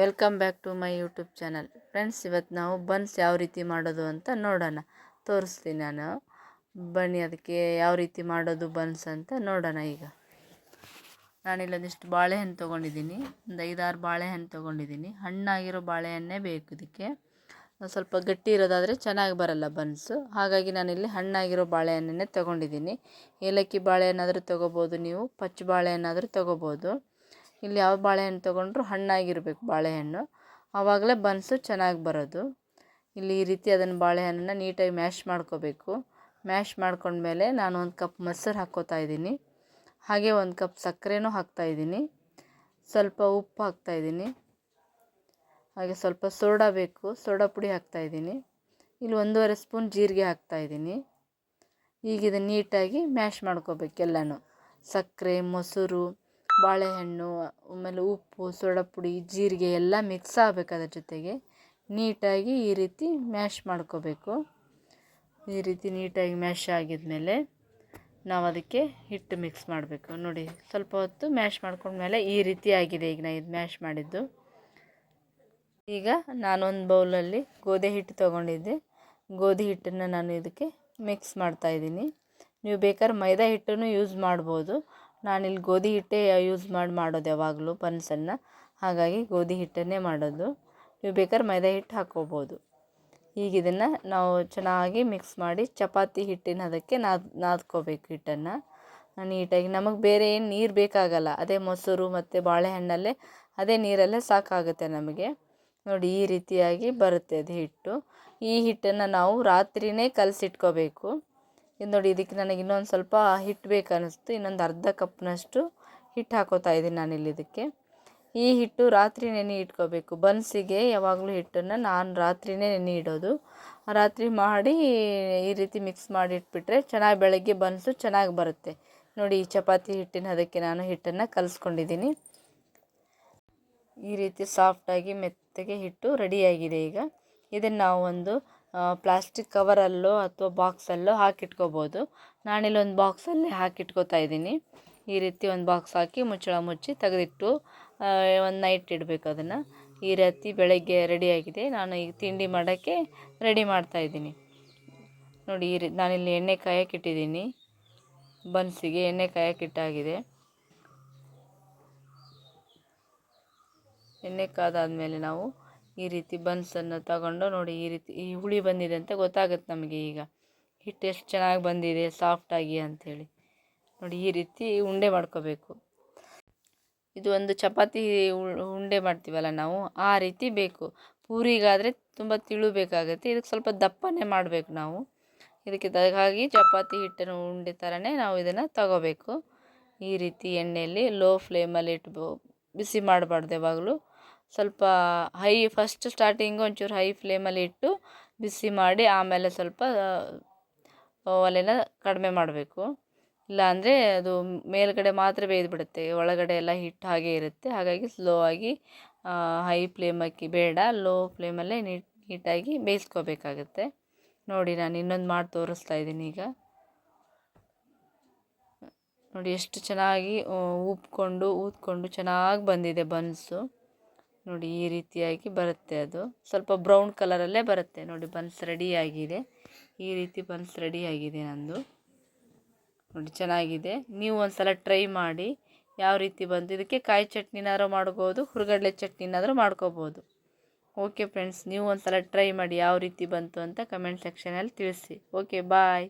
Welcome back to my YouTube channel friends ಇವತ್ತು ನಾವು buns ಯಾವ ರೀತಿ ಮಾಡೋದು ಅಂತ ನೋಡೋಣ. ತೋರಿಸ್ತೀನಿ ನಾನು. ಬನ್ನಿ, ಅದಕ್ಕೆ ಯಾವ ರೀತಿ ಮಾಡೋದು ಬನ್ಸ್ ಅಂತ ನೋಡೋಣ ಈಗ. ನಾನಿಲ್ಲೊಂದಿಷ್ಟು ಬಾಳೆಹಣ್ಣು ತೊಗೊಂಡಿದ್ದೀನಿ. ಒಂದು ಐದಾರು ಬಾಳೆಹಣ್ಣು ತೊಗೊಂಡಿದ್ದೀನಿ. ಹಣ್ಣಾಗಿರೋ ಬಾಳೆಹಣ್ಣೇ ಬೇಕು ಇದಕ್ಕೆ. ಸ್ವಲ್ಪ ಗಟ್ಟಿ ಇರೋದಾದರೆ ಚೆನ್ನಾಗಿ ಬರಲ್ಲ ಬನ್ಸು ಹಾಗಾಗಿ ನಾನಿಲ್ಲಿ ಹಣ್ಣಾಗಿರೋ ಬಾಳೆಹಣ್ಣನ್ನೇ ತೊಗೊಂಡಿದ್ದೀನಿ. ಏಲಕ್ಕಿ ಬಾಳೆಹಣ್ಣಾದರೂ ತೊಗೋಬೋದು ನೀವು, ಪಚ್ಚ ಬಾಳೆಹಣ್ಣಾದರೂ ತೊಗೋಬೋದು. ಇಲ್ಲಿ ಯಾವ ಬಾಳೆಹಣ್ಣು ತೊಗೊಂಡ್ರು ಹಣ್ಣಾಗಿರ್ಬೇಕು ಬಾಳೆಹಣ್ಣು. ಆವಾಗಲೇ ಬನ್ಸು ಚೆನ್ನಾಗಿ ಬರೋದು. ಇಲ್ಲಿ ಈ ರೀತಿ ಅದನ್ನು ಬಾಳೆಹಣ್ಣನ್ನು ನೀಟಾಗಿ ಮ್ಯಾಶ್ ಮಾಡ್ಕೋಬೇಕು. ಮ್ಯಾಶ್ ಮಾಡ್ಕೊಂಡ್ಮೇಲೆ ನಾನು ಒಂದು ಕಪ್ ಮೊಸರು ಹಾಕ್ಕೋತಾ ಇದ್ದೀನಿ. ಹಾಗೆ ಒಂದು ಕಪ್ ಸಕ್ಕರೆನೂ ಹಾಕ್ತಾಯಿದ್ದೀನಿ ಸ್ವಲ್ಪ ಉಪ್ಪು ಹಾಕ್ತಾಯಿದ್ದೀನಿ ಹಾಗೆ ಸ್ವಲ್ಪ ಸೋಡಾ ಬೇಕು. ಸೋಡಾ ಪುಡಿ ಹಾಕ್ತಾಯಿದ್ದೀನಿ ಇಲ್ಲಿ ಒಂದೂವರೆ ಸ್ಪೂನ್ ಜೀರಿಗೆ ಹಾಕ್ತಾಯಿದ್ದೀನಿ ಈಗ ಇದನ್ನು ನೀಟಾಗಿ ಮ್ಯಾಶ್ ಮಾಡ್ಕೋಬೇಕು ಎಲ್ಲನೂ. ಸಕ್ಕರೆ, ಮೊಸರು ಬಾಳೆಹಣ್ಣು, ಆಮೇಲೆ ಉಪ್ಪು ಸೋಡಾ ಪುಡಿ ಜೀರಿಗೆ ಎಲ್ಲ ಮಿಕ್ಸ್ ಆಗಬೇಕು ಅದ್ರ ಜೊತೆಗೆ. ನೀಟಾಗಿ ಈ ರೀತಿ ಮ್ಯಾಶ್ ಮಾಡ್ಕೋಬೇಕು. ಈ ರೀತಿ ನೀಟಾಗಿ ಮ್ಯಾಶ್ ಆಗಿದ್ಮೇಲೆ ನಾವು ಅದಕ್ಕೆ ಹಿಟ್ಟು ಮಿಕ್ಸ್ ಮಾಡಬೇಕು. ನೋಡಿ, ಸ್ವಲ್ಪ ಹೊತ್ತು ಮ್ಯಾಶ್ ಮಾಡ್ಕೊಂಡ್ಮೇಲೆ ಈ ರೀತಿ ಆಗಿದೆ ಈಗ ನಾನು ಇದು ಮ್ಯಾಶ್ ಮಾಡಿದ್ದು. ಈಗ ನಾನೊಂದು ಬೌಲಲ್ಲಿ ಗೋಧಿ ಹಿಟ್ಟು ತೊಗೊಂಡಿದ್ದೆ. ಗೋಧಿ ಹಿಟ್ಟನ್ನು ನಾನು ಇದಕ್ಕೆ ಮಿಕ್ಸ್ ಮಾಡ್ತಾಯಿದ್ದೀನಿ ನೀವು ಬೇಕಾದ್ರೆ ಮೈದಾ ಹಿಟ್ಟನ್ನು ಯೂಸ್ ಮಾಡ್ಬೋದು. ನಾನಿಲ್ಲಿ ಗೋಧಿ ಹಿಟ್ಟೇ ಯೂಸ್ ಮಾಡಿ ಮಾಡೋದು ಯಾವಾಗಲೂ ಬನ್ಸನ್ನು ಹಾಗಾಗಿ ಗೋಧಿ ಹಿಟ್ಟನ್ನೇ ಮಾಡೋದು. ನೀವು ಬೇಕಾದ್ರೆ ಮೈದಾ ಹಿಟ್ಟು ಹಾಕ್ಕೋಬೋದು. ಈಗ ಇದನ್ನು ನಾವು ಚೆನ್ನಾಗಿ ಮಿಕ್ಸ್ ಮಾಡಿ ಚಪಾತಿ ಹಿಟ್ಟಿನ ಅದಕ್ಕೆ ನಾದ್, ನಾದ್ಕೋಬೇಕು ಹಿಟ್ಟನ್ನು. ನೀಟಾಗಿ ನಮಗೆ ಬೇರೆ ಏನು ನೀರು ಬೇಕಾಗಲ್ಲ. ಅದೇ ಮೊಸರು ಮತ್ತು ಬಾಳೆಹಣ್ಣಲ್ಲೇ ಅದೇ ನೀರಲ್ಲೇ ಸಾಕಾಗುತ್ತೆ ನಮಗೆ. ನೋಡಿ ಈ ರೀತಿಯಾಗಿ ಬರುತ್ತೆ ಅದು ಹಿಟ್ಟು. ಈ ಹಿಟ್ಟನ್ನು ನಾವು ರಾತ್ರಿಯೇ ಕಲಸಿಟ್ಕೋಬೇಕು. ಇದು ನೋಡಿ, ಇದಕ್ಕೆ ನನಗೆ ಇನ್ನೊಂದು ಸ್ವಲ್ಪ ಹಿಟ್ಟು ಬೇಕನ್ನಿಸ್ತು. ಇನ್ನೊಂದು ಅರ್ಧ ಕಪ್ನಷ್ಟು ಹಿಟ್ಟು ಹಾಕೋತಾ ಇದ್ದೀನಿ ಇಲ್ಲಿ ಇದಕ್ಕೆ. ಈ ಹಿಟ್ಟು ರಾತ್ರಿ ನೆನೆ ಇಟ್ಕೋಬೇಕು. ಬನ್ಸಿಗೆ ಯಾವಾಗಲೂ ಹಿಟ್ಟನ್ನು ನಾನು ರಾತ್ರಿನೇ ನೆನೆ ಇಡೋದು. ರಾತ್ರಿ ಮಾಡಿ ಈ ರೀತಿ ಮಿಕ್ಸ್ ಮಾಡಿ ಇಟ್ಬಿಟ್ರೆ ಚೆನ್ನಾಗಿ ಬೆಳಗ್ಗೆ ಬನ್ಸು ಚೆನ್ನಾಗಿ ಬರುತ್ತೆ. ನೋಡಿ, ಈ ಚಪಾತಿ ಹಿಟ್ಟಿನ ಅದಕ್ಕೆ ನಾನು ಹಿಟ್ಟನ್ನು ಕಲಿಸ್ಕೊಂಡಿದ್ದೀನಿ. ಈ ರೀತಿ ಸಾಫ್ಟಾಗಿ ಮೆತ್ತಗೆ ಹಿಟ್ಟು ರೆಡಿಯಾಗಿದೆ ಈಗ. ಇದನ್ನು ನಾವು ಒಂದು ಪ್ಲಾಸ್ಟಿಕ್ ಕವರಲ್ಲೋ ಅಥವಾ ಬಾಕ್ಸಲ್ಲೋ ಹಾಕಿಟ್ಕೋಬೋದು. ನಾನಿಲ್ಲೊಂದು ಬಾಕ್ಸಲ್ಲಿ ಹಾಕಿಟ್ಕೋತಾ ಇದ್ದೀನಿ. ಈ ರೀತಿ ಒಂದು ಬಾಕ್ಸ್ ಹಾಕಿ ಮುಚ್ಚಳ ಮುಚ್ಚಿ ತೆಗೆದಿಟ್ಟು ಒಂದು ನೈಟ್ ಇಡಬೇಕು ಅದನ್ನು. ಈ ರೀತಿ ಬೆಳಗ್ಗೆ ರೆಡಿಯಾಗಿದೆ ನಾನು ಈಗ ತಿಂಡಿ ಮಾಡೋಕ್ಕೆ ರೆಡಿ ಮಾಡ್ತಾಯಿದ್ದೀನಿ ನೋಡಿ, ಈ ರೀ, ನಾನಿಲ್ಲಿ ಎಣ್ಣೆ ಕಾಯಕ್ಕೆ ಇಟ್ಟಿದ್ದೀನಿ ಬನ್ಸಿಗೆ ಎಣ್ಣೆ ಕಾಯಕ್ಕೆ ಇಟ್ಟಾಗಿದೆ ಎಣ್ಣೆ ಕಾದಾದಮೇಲೆ ನಾವು ಈ ರೀತಿ ಬನ್ಸನ್ನು ತಗೊಂಡು ನೋಡಿ ಈ ರೀತಿ ಈ ಹುಳಿ ಬಂದಿದೆ ಅಂತ ಗೊತ್ತಾಗುತ್ತೆ ನಮಗೆ ಈಗ. ಹಿಟ್ಟು ಎಷ್ಟು ಚೆನ್ನಾಗಿ ಬಂದಿದೆ ಸಾಫ್ಟಾಗಿ ಅಂಥೇಳಿ. ನೋಡಿ ಈ ರೀತಿ ಉಂಡೆ ಮಾಡ್ಕೋಬೇಕು. ಇದು ಒಂದು ಚಪಾತಿ ಉಂಡೆ ಮಾಡ್ತೀವಲ್ಲ ನಾವು, ಆ ರೀತಿ ಬೇಕು. ಪೂರಿಗಾದರೆ ತುಂಬ ತಿಳು ಬೇಕಾಗುತ್ತೆ ಇದಕ್ಕೆ ಸ್ವಲ್ಪ ದಪ್ಪನೇ ಮಾಡಬೇಕು ನಾವು. ಇದಕ್ಕೆ ಹಾಗಾಗಿ ಚಪಾತಿ ಹಿಟ್ಟನ್ನು ಉಂಡೆ ಥರನೇ ನಾವು ಇದನ್ನು ತಗೋಬೇಕು. ಈ ರೀತಿ ಎಣ್ಣೆಯಲ್ಲಿ ಲೋ ಫ್ಲೇಮಲ್ಲಿ ಇಟ್ಬೋ, ಬಿಸಿ ಮಾಡಬಾರ್ದು ಯಾವಾಗಲೂ. ಸ್ವಲ್ಪ ಹೈ ಫಸ್ಟ್ ಸ್ಟಾರ್ಟಿಂಗ್ ಒಂಚೂರು ಹೈ ಫ್ಲೇಮಲ್ಲಿ ಇಟ್ಟು ಬಿಸಿ ಮಾಡಿ ಆಮೇಲೆ ಸ್ವಲ್ಪ ಒಲೆನ ಕಡಿಮೆ ಮಾಡಬೇಕು. ಇಲ್ಲಾಂದರೆ ಅದು ಮೇಲುಗಡೆ ಮಾತ್ರ ಬೇಯ್ದುಬಿಡುತ್ತೆ. ಒಳಗಡೆ ಎಲ್ಲ ಹಿಟ್ಟು ಹಾಗೆ ಇರುತ್ತೆ. ಹಾಗಾಗಿ ಸ್ಲೋ ಆಗಿ ಹೈ ಫ್ಲೇಮ್ ಹಾಕಿ ಬೇಡ. ಲೋ ಫ್ಲೇಮಲ್ಲೇ ನೀಟ್, ನೀಟಾಗಿ ಬೇಯಿಸ್ಕೋಬೇಕಾಗತ್ತೆ. ನೋಡಿ ನಾನು ಇನ್ನೊಂದು ಮಾಡಿ ತೋರಿಸ್ತಾ ಇದ್ದೀನಿ ಈಗ. ನೋಡಿ ಎಷ್ಟು ಚೆನ್ನಾಗಿ ಉಪ್ಕೊಂಡು, ಊದ್ಕೊಂಡು ಚೆನ್ನಾಗಿ ಬಂದಿದೆ ಬನ್ಸು. ನೋಡಿ ಈ ರೀತಿಯಾಗಿ ಬರುತ್ತೆ ಅದು. ಸ್ವಲ್ಪ ಬ್ರೌನ್ ಕಲರಲ್ಲೇ ಬರುತ್ತೆ. ನೋಡಿ ಬನ್ಸ್ ರೆಡಿಯಾಗಿದೆ ಈ ರೀತಿ ಬನ್ಸ್ ರೆಡಿಯಾಗಿದೆ ನಂದು. ನೋಡಿ ಚೆನ್ನಾಗಿದೆ. ನೀವು ಒಂದು ಸಲ ಟ್ರೈ ಮಾಡಿ. ಯಾವ ರೀತಿ ಬಂತು ಇದಕ್ಕೆ ಕಾಯಿ ಚಟ್ನಿನಾದ್ರೂ ಮಾಡ್ಬೋದು, ಹುರುಗಡ್ಲೆ ಚಟ್ನಿನಾದರೂ ಮಾಡ್ಕೋಬೋದು. ಓಕೆ ಫ್ರೆಂಡ್ಸ್, ನೀವು ಒಂದು ಸಲ ಟ್ರೈ ಮಾಡಿ ಯಾವ ರೀತಿ ಬಂತು ಅಂತ ಕಮೆಂಟ್ ಸೆಕ್ಷನಲ್ಲಿ ತಿಳಿಸಿ. Okay, bye.